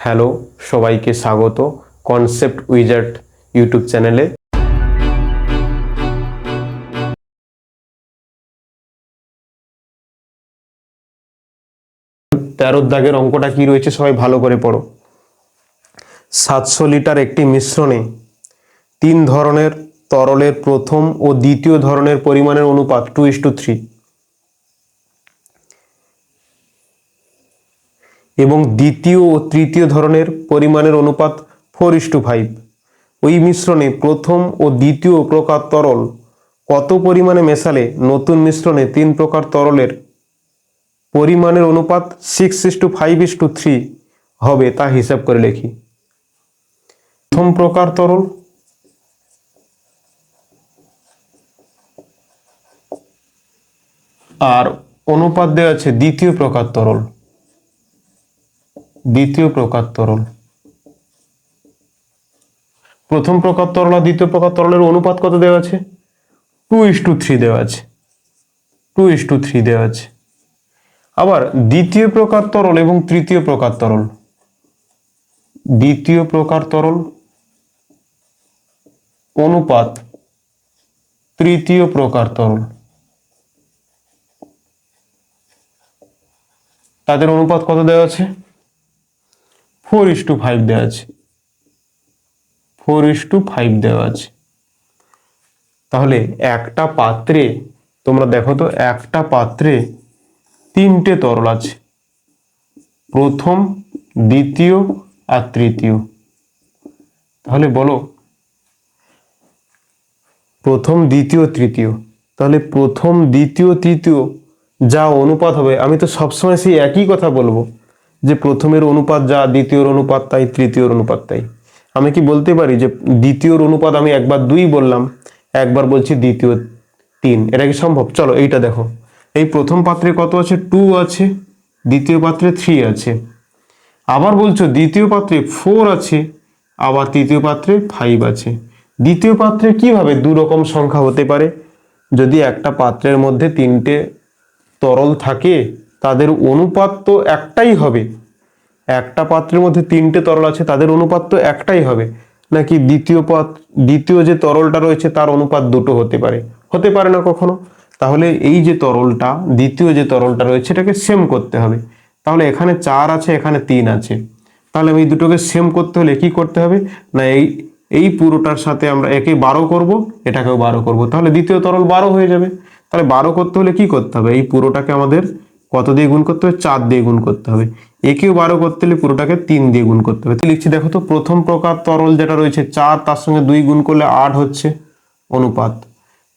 Hello, সবাইকে স্বাগত concept wizard YouTube চ্যানেলে। তেরোর দাগের অঙ্কটা কি রয়েছে সবাই ভালো করে পড়ো। সাতশো লিটার একটি মিশ্রণে তিন ধরনের তরলের প্রথম ও দ্বিতীয় ধরনের পরিমাণের অনুপাত টু ইস টু থ্রি এবং দ্বিতীয় ও তৃতীয় ধরনের পরিমাণের অনুপাত ফোর ইস টু ফাইভ ওই মিশ্রণে প্রথম ও দ্বিতীয় প্রকার তরল কত পরিমাণে মেশালে নতুন মিশ্রণে তিন প্রকার তরলের পরিমাণের অনুপাত six is two five is two three হবে তা হিসাব করে লিখি। প্রথম প্রকার তরল আর অনুপাত দেওয়া আছে দ্বিতীয় প্রকার তরল। দ্বিতীয় প্রকার তরল। প্রথম প্রকার তরল আর দ্বিতীয় প্রকার তরলের অনুপাত কত দেওয়া আছে? টু ইস টু থ্রি দেওয়া আছে। টু ইস টু থ্রি দেওয়া আছে। আবার দ্বিতীয় প্রকার তরল এবং তৃতীয় প্রকার তরল। দ্বিতীয় প্রকার তরল অনুপাত তৃতীয় প্রকার তরল। তাদের অনুপাত কত দেওয়া আছে? ফোর ইস টু ফাইভ দেওয়া আছে। ফোর ইস টু ফাইভ দেওয়া আছে। তাহলে একটা পাত্রে, তোমরা দেখো তো, একটা পাত্রে তিনটে তরল আছে। প্রথম, দ্বিতীয় আর তৃতীয়। তাহলে বলো, প্রথম, দ্বিতীয়, তৃতীয়। তাহলে প্রথম, দ্বিতীয়, তৃতীয় যা অনুপাত হবে, আমি তো সবসময় সেই একই কথা বলব। যে প্রথমের অনুপাত যা, দ্বিতীয়র অনুপাত তাই, তৃতীয়র অনুপাত তাই। আমি কি বলতে পারি যে দ্বিতীয়র অনুপাত আমি একবার দুই বললাম, একবার বলছি দ্বিতীয় তিন। এটা কি সম্ভব? চলো এইটা দেখো। এই প্রথম পাত্রে কত আছে? টু আছে, দ্বিতীয় পাত্রে থ্রি আছে। আবার বলছো দ্বিতীয় পাত্রে ফোর আছে, আবার তৃতীয় পাত্রে ফাইভ আছে। দ্বিতীয় পাত্রে কীভাবে দু রকম সংখ্যা হতে পারে? যদি একটা পাত্রের মধ্যে তিনটে তরল থাকে, তাদের অনুপাত তো একটাই হবে। একটা পাত্রের মধ্যে তিনটে তরল আছে, তাদের অনুপাত তো একটাই হবে। নাকি দ্বিতীয় পাত, দ্বিতীয় যে তরলটা রয়েছে, তার অনুপাত দুটো হতে পারে? হতে পারে না কখনো। তাহলে এই যে তরলটা, দ্বিতীয় যে তরলটা রয়েছে, এটাকে সেম করতে হবে। তাহলে এখানে চার আছে, এখানে তিন আছে। তাহলে আমি দুটোকে সেম করতে হলে কি করতে হবে? না, এই এই পুরোটার সাথে আমরা একে বারো করব, এটাকেও বারো করব। তাহলে দ্বিতীয় তরল বারো হয়ে যাবে। তাহলে বারো করতে হলে কি করতে হবে? এই পুরোটাকে আমাদের কত দিয়ে গুণ করতে হবে? চার দিয়ে গুণ করতে হবে। একেও বারো করতে হলে পুরোটাকে তিন দিয়ে গুণ করতে হবে। লিখছি, দেখো তো, প্রথম প্রকার তরল যেটা রয়েছে, চার তার সঙ্গে দুই গুণ করলে আট হচ্ছে অনুপাত।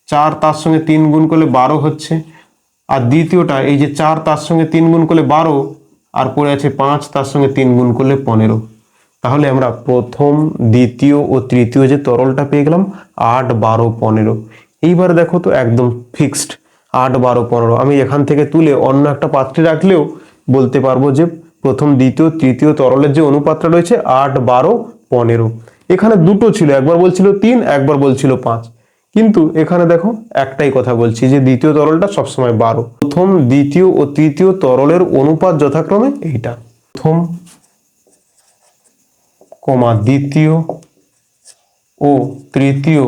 চার তার সঙ্গে তিন গুণ করলে বারো হচ্ছে। আর দ্বিতীয়টা, এই যে চার তার সঙ্গে তিন গুণ করলে বারো, আর পড়ে আছে পাঁচ তার সঙ্গে তিন গুণ করলে পনেরো। তাহলে আমরা প্রথম, দ্বিতীয় ও তৃতীয় যে তরলটা পেয়ে গেলাম, আট, বারো, পনেরো। এইবার দেখো তো, একদম ফিক্সড আট, বারো, পনেরো। আমি এখান থেকে তুলে অন্য একটা পাত্রে রাখলেও বলতে পারব যে প্রথম, দ্বিতীয়, তৃতীয় তরলের যে অনুপাতটা রয়েছে আট, বারো, পনেরো। এখানে দুটো ছিল, একবার বলছিল তিন, একবার বলছিল পাঁচ। কিন্তু এখানে দেখো একটাই কথা বলছি যে দ্বিতীয় তরলটা সবসময় বারো। প্রথম, দ্বিতীয় ও তৃতীয় তরলের অনুপাত যথাক্রমে এইটা। প্রথম, কমা দ্বিতীয় ও তৃতীয়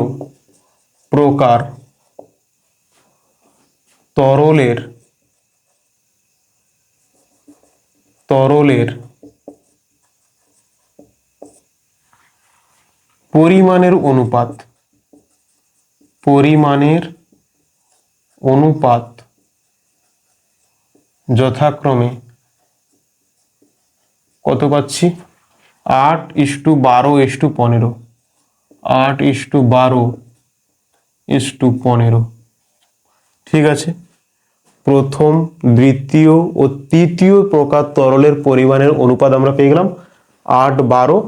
প্রকার তরলের তরলের পরিমাণের অনুপাত পরিমাণের অনুপাত যথাক্রমে কত পাচ্ছি? আট ইস টু বারো ইস টু পনেরো। আট ইস টু বারো ইস টু পনেরো। ঠিক আছে? প্রথম, দ্বিতীয় ও তৃতীয় প্রকার তরলের পরিমাণের অনুপাত আমরা পেয়ে গেলাম আট, বারো,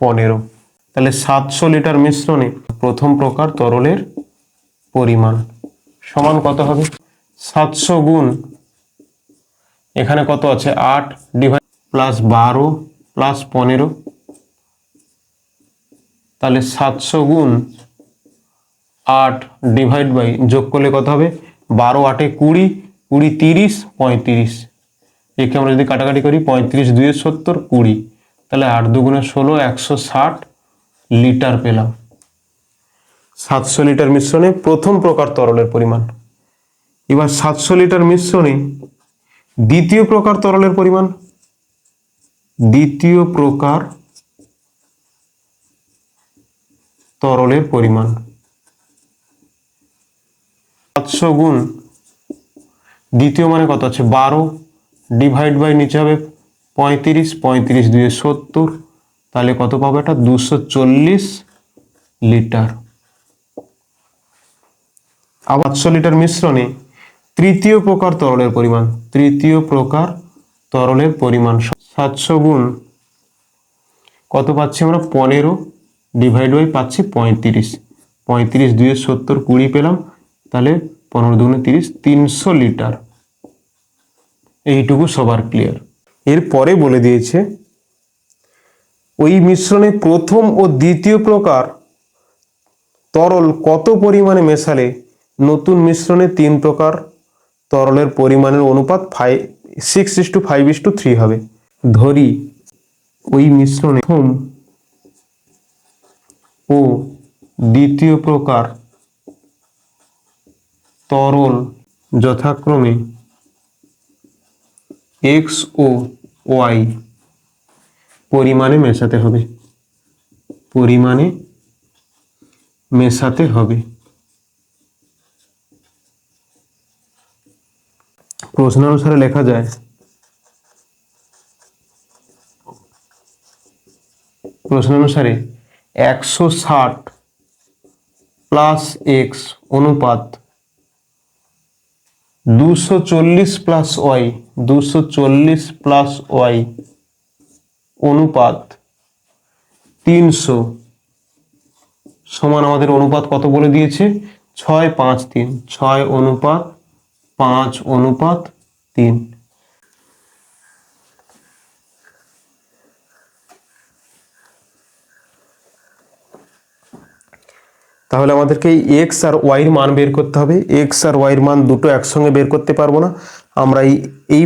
পনেরো। তাহলে সাতশো লিটার মিশ্রণে প্রথম প্রকার তরলের পরিমাণ সমান কত হবে? সাতশো গুণ, এখানে কত আছে? আট ডিভাইড প্লাস বারো, প্লাস পনেরো। তাহলে সাতশো গুণ আট ডিভাইড বাই যোগ করলে কত হবে? বারো আটে কুড়ি কুড়ি তিরিশ, পঁয়ত্রিশ। একে আমরা যদি কাটাকাটি করি, পঁয়ত্রিশ দুয়ে সত্তর, কুড়ি। তাহলে আট দুগুণে ষোলো, একশো ষাট লিটার পেলাম। সাতশো লিটার মিশ্রণে প্রথম প্রকার তরলের পরিমাণ। এবার সাতশো লিটার মিশ্রণে দ্বিতীয় প্রকার তরলের পরিমাণ। দ্বিতীয় প্রকার তরলের পরিমাণ। সাতশো গুণ দ্বিতীয় মানে কত আছে? বারো ডিভাইড বাই নিচে হবে পঁয়ত্রিশ পঁয়ত্রিশ দুয়ে সত্তর। তাহলে কত পাবো এটা? দুশো চল্লিশ লিটার। আবার সাতশো লিটার মিশ্রণে তৃতীয় প্রকার তরলের পরিমাণ। তৃতীয় প্রকার তরলের পরিমাণ। সাতশো গুণ কত পাচ্ছি আমরা? পনেরো ডিভাইড বাই পাচ্ছি পঁয়ত্রিশ। পঁয়ত্রিশ দুয়ে সত্তর কুড়ি পেলাম। তাহলে পনেরো দুগুণে তিরিশ, তিনশো লিটার। এইটুকু সবার ক্লিয়ার এরপরে বলে দিয়েছে, ওই মিশ্রণে প্রথম ও দ্বিতীয় প্রকার তরল কত পরিমাণে মেশালে নতুন মিশ্রণে তিন প্রকার তরলের পরিমাণের অনুপাত five six is two five is two three হবে। ধরি, ওই মিশ্রণে প্রথম ও দ্বিতীয় প্রকার তরল যথাক্রমে এক্স ও ওয়াই পরিমাণে মেশাতে হবে। পরিমাণে মেশাতে হবে। প্রশ্ন অনুসারে লেখা যায় প্রশ্ন অনুসারে একশো ষাট প্লাস এক্স অনুপাত দুশো চল্লিশ প্লাস ওয়াই দুশো চল্লিশ প্লাস ওয়াই অনুপাত তিনশো সমান আমাদের অনুপাত কত বলে দিয়েছে? ছয় পাঁচ তিন, ছয় অনুপাত পাঁচ অনুপাত তিন। তাহলে আমাদেরকে এক্স আর ওয়াইয়ের মান বের করতে হবে। এক্স আর ওয়াইয়ের মান দুটো একসঙ্গে বের করতে পারব না। আমরা এই এই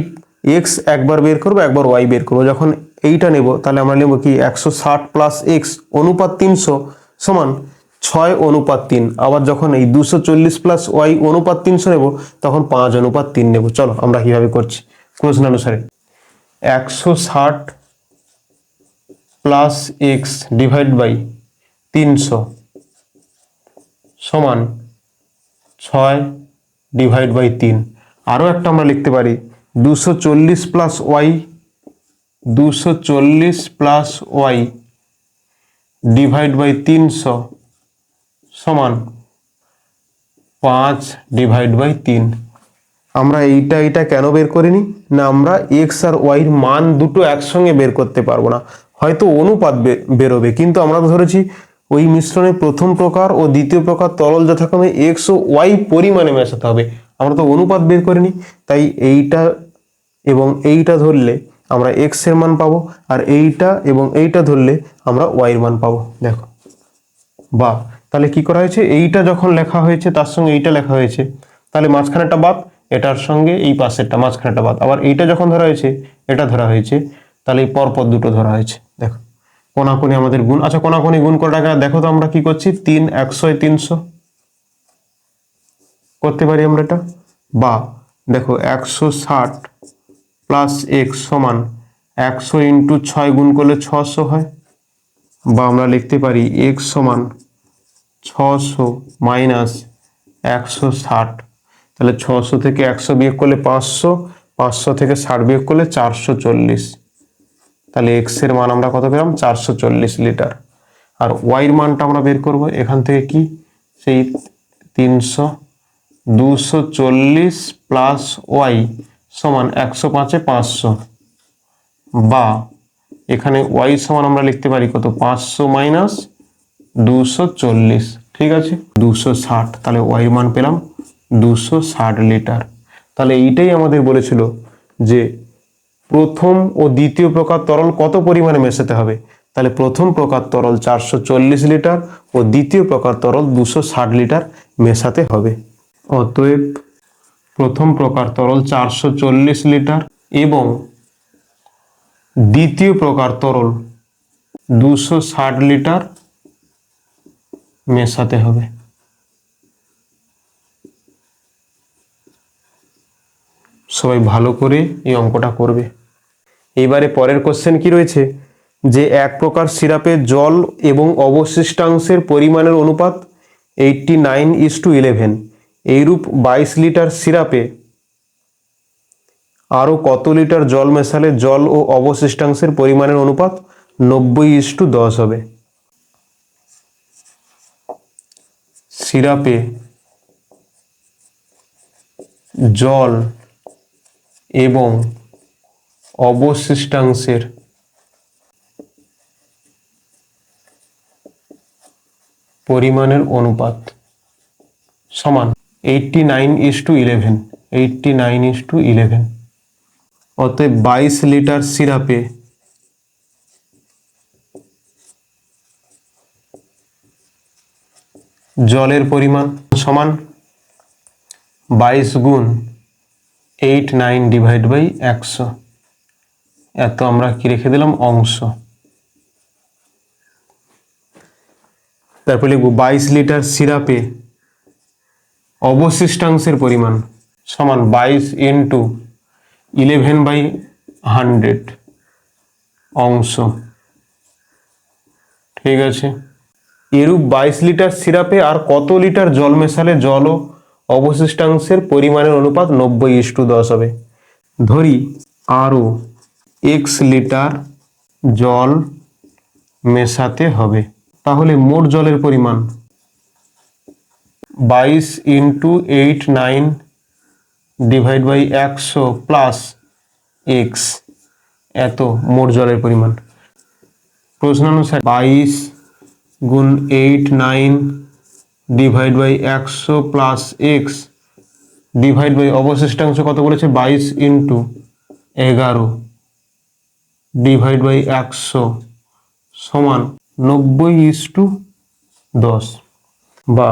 এক্স একবার বের করব, একবার ওয়াই বের করব। যখন এইটা নেব, তাহলে আমরা নেব কি একশো ষাট প্লাস এক্স অনুপাত তিনশো সমান ছয় অনুপাত তিন। আবার যখন এই দুশো চল্লিশ প্লাস ওয়াই অনুপাত তিনশো নেব, তখন পাঁচ অনুপাত তিন নেব। চলো আমরা কীভাবে করছি? প্রশ্ন অনুসারে। একশো ষাট প্লাস এক্স ডিভাইড বাই তিনশো। সমান ছয় ডিভাইড বাই তিন। আরও একটা আমরা লিখতে পারি, দুশো চল্লিশ প্লাস ওয়াই দুশো চল্লিশ প্লাস ওয়াই ডিভাইড বাই তিনশো সমান পাঁচ ডিভাইড বাই তিন। আমরা এইটা এইটা কেন বের করিনি? না, আমরা এক্স আর ওয়াইয়ের মান দুটো একসঙ্গে বের করতে পারব না। হয়তো অনুপাত বেরোবে, কিন্তু আমরা তো ধরেছি ওই মিশ্রণে প্রথম প্রকার ও দ্বিতীয় প্রকার তরল যথাক্রমে এক্স ও ওয়াই পরিমাণে মেশাতে হবে। আমরা তো অনুপাত বের করিনি, তাই এইটা এবং এইটা ধরলে আমরা এক্সের মান পাবো আর এইটা এবং এইটা ধরলে আমরা ওয়াই এর মান পাবো। দেখো, বা, তাহলে কি করা হয়েছে? এইটা যখন লেখা হয়েছে, তার সঙ্গে এইটা লেখা হয়েছে, তাহলে মাঝখানেটা বাদ, এটার সঙ্গে এই পাশেরটা মাঝখানেটা বাদ। আবার এইটা যখন ধরা হয়েছে, এটা ধরা হয়েছে, তাহলে এই পরপর দুটো ধরা হয়েছে। দেখো কোনাকুনি আমাদের গুণ আচ্ছা কোনাকুনি গুণ করে টাকা দেখো তো আমরা কি করছি? তিন একশো তিনশো। করতে পারি আমরা এটা? বা, দেখো, একশো ষাট প্লাস এক্স সমান একশো ইন্টু ছয় গুণ করলে ছশো হয়। বা আমরা লিখতে পারি এক্স সমান ছশো মাইনাস একশো ষাট। তাহলে ছশো থেকে একশো বিয়োগ করলে পাঁচশো পাঁচশো থেকে ষাট বিয়োগ করলে চারশো চল্লিশ। তাহলে এক্সের মান আমরা কত পেলাম? চারশো চল্লিশ লিটার। আর ওয়াইয়ের মানটা আমরা বের করব এখান থেকে কি? সেই তিনশো, দুশো চল্লিশ প্লাস ওয়াই সমান একশো পাঁচে পাঁচশো। বা এখানে ওয়াই সমান আমরা লিখতে পারি কত? পাঁচশো মাইনাস দুশো চল্লিশ। ঠিক আছে? দুশো ষাট। তাহলে ওয়াইয়ের মান পেলাম দুশো ষাট লিটার। তাহলে এইটাই আমাদের বলেছিল যে প্রথম ও দ্বিতীয় প্রকার তরল কত পরিমাণে মেশাতে হবে? তাহলে প্রথম প্রকার তরল চারশো চল্লিশ লিটার ও দ্বিতীয় প্রকার তরল দুশো লিটার মেশাতে হবে। অতএব প্রথম প্রকার তরল চারশো চল্লিশ লিটার এবং দ্বিতীয় প্রকার তরল দুশো লিটার মেশাতে হবে। সবাই ভালো করে এই অঙ্কটা করবে। এবারে পরের কোশ্চেন কি রয়েছে? যে এক প্রকার সিরাপে জল এবং অবশিষ্টাংশের পরিমাণের অনুপাত eighty nine is to eleven এইরূপ বাইশ লিটার সিরাপে আরও কত লিটার জল মেশালে জল ও অবশিষ্টাংশের পরিমাণের অনুপাত নব্বই ইস টু দশ হবে? সিরাপে জল এবং অবশিষ্টাংশের। পরিমাণের অনুপাত সমান eighty nine is to eleven eighty nine is to eleven অতএব বাইশ লিটার সিরাপে জলের পরিমাণ সমান বাইশ গুণ এইট নাইন ডিভাইড বাই একশো। এত আমরা কি রেখে দিলাম? অংশ। তারপর লিখব বাইশ লিটার সিরাপে অবশিষ্টাংশের পরিমাণ সমান বাইশ ইন্টু ইলেভেন বাই হান্ড্রেড অংশ। ঠিক আছে? এরূপ বাইশ লিটার সিরাপে আর কত লিটার জল মেশালে জল ও অবশিষ্টাংশের পরিমাণের অনুপাত নব্বই ইস্টু দশ হবে? ধরি আরও এক্স লিটার জল মেশাতে হবে। তাহলে মোট জলের পরিমাণ বাইশ into eight nine divide by একশো প্লাস এক্স এত মোট জলের পরিমাণ। প্রশ্নানুসারে বাইশ গুণ এইট নাইন ডিভাইড বাই একশো প্লাস এক্স ডিভাইড বাই অবশিষ্টাংশ কত বলেছে? বাইশ ইন্টু এগারো। ডিভাইড বাই একশো সমান নব্বই ইস টু দশ। বা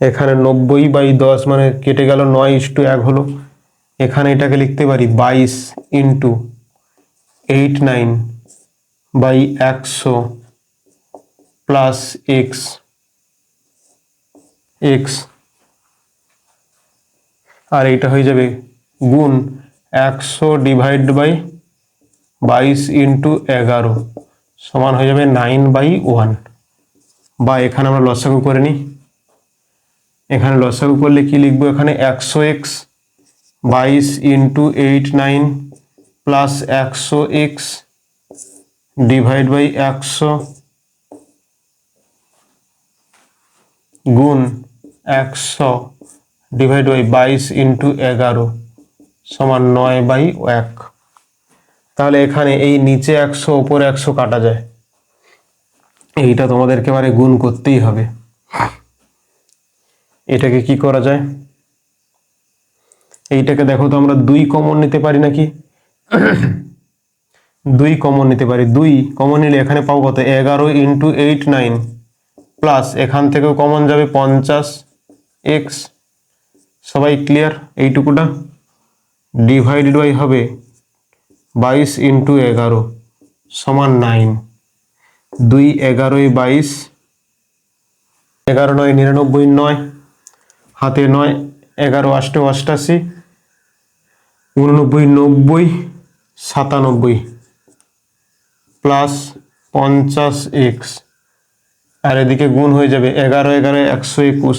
এখানে নব্বই বাই দশ মানে কেটে গেল নয় ইস টু এক হলো। এখানে এটাকে লিখতে পারি বাইশ ইন্টু এইট নাইন বাই একশো প্লাস এক্স এক্স আর এইটা হয়ে যাবে গুণ একশো ডিভাইড বাই বাইশ ইন্টু এগারো সমান হয়ে যাবে নাইন বাই ওয়ান। বা এখানে আমরা লসাগু করে নিই। এখানে লসাগু করলে কি লিখব? এখানে একশো এক্স বাইশ ইন্টু এইট নাইন প্লাস একশো এক্স ডিভাইড বাই একশো গুণ একশো ডিভাইড বাই বাইশ ইন্টু এগারো সমান নয় বাই এক। তাহলে এখানে এই নিচে একশো ওপরে একশো কাটা যায়। এইটা তোমাদেরকে এবারে গুণ করতেই হবে। এটাকে কি করা যায়? এইটাকে দেখো তো আমরা দুই কমন নিতে পারি নাকি? দুই কমন নিতে পারি। দুই কমন নিলে এখানে পাবো কত? এগারো ইন্টু এইট নাইন প্লাস এখান থেকেও কমন যাবে পঞ্চাশ এক্স সবাই ক্লিয়ার এইটুকুটা? ডিভাইডেড বাই হবে বাইশ ইন্টু এগারো সমান নাইন। দুই এগারোই বাইশ, এগারো নয় নিরানব্বই নয়, হাতে নয় এগারো আষ্টে অষ্টাশি, উননব্বই নব্বই, সাতানব্বই। প্লাস পঞ্চাশ এক্স। আর এদিকে গুণ হয়ে যাবে এগারো এগারো একশো একুশ,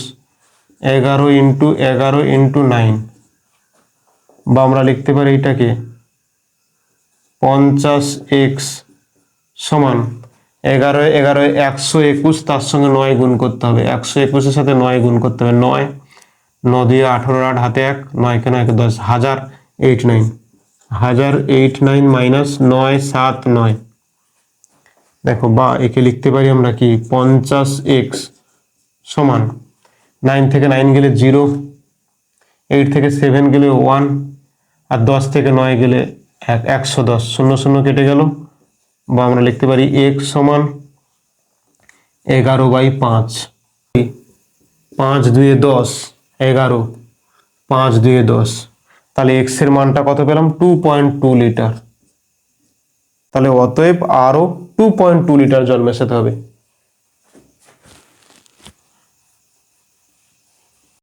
এগারো ইন্টু এগারো ইন্টু নাইন। বা আমরা লিখতে পারি এটাকে পঞ্চাশ এক্স সমান এগারো এগারো, একশো একুশ, তার সঙ্গে নয় গুণ করতে হবে। একশো একুশের সাথে নয় গুণ করতে হবে। নয়, ন দিয়ে আঠেরো, আট, হাতে এক, নয় কেন, এক, দশ, হাজার এইট নাইন হাজার এইট নাইন মাইনাস নয়, সাত, নয়। দেখো, বা একে লিখতে পারি আমরা কি? পঞ্চাশ এক্স সমান নাইন থেকে নাইন গেলে জিরো এইট থেকে সেভেন গেলে ওয়ান আর দশ থেকে নয় গেলে এক, একশো দশ, শূন্য শূন্য কেটে গেল। বা আমরা লিখতে পারি এক সমান এগারো বাই পাঁচ। পাঁচ দুয়ে দশ, এগারো, পাঁচ দুয়ে দশ। তাহলে এক্সের মানটা কত পেলাম? টু পয়েন্ট টু লিটার তাহলে অতএব আরও টু পয়েন্ট টু লিটার জল মেশাতে হবে।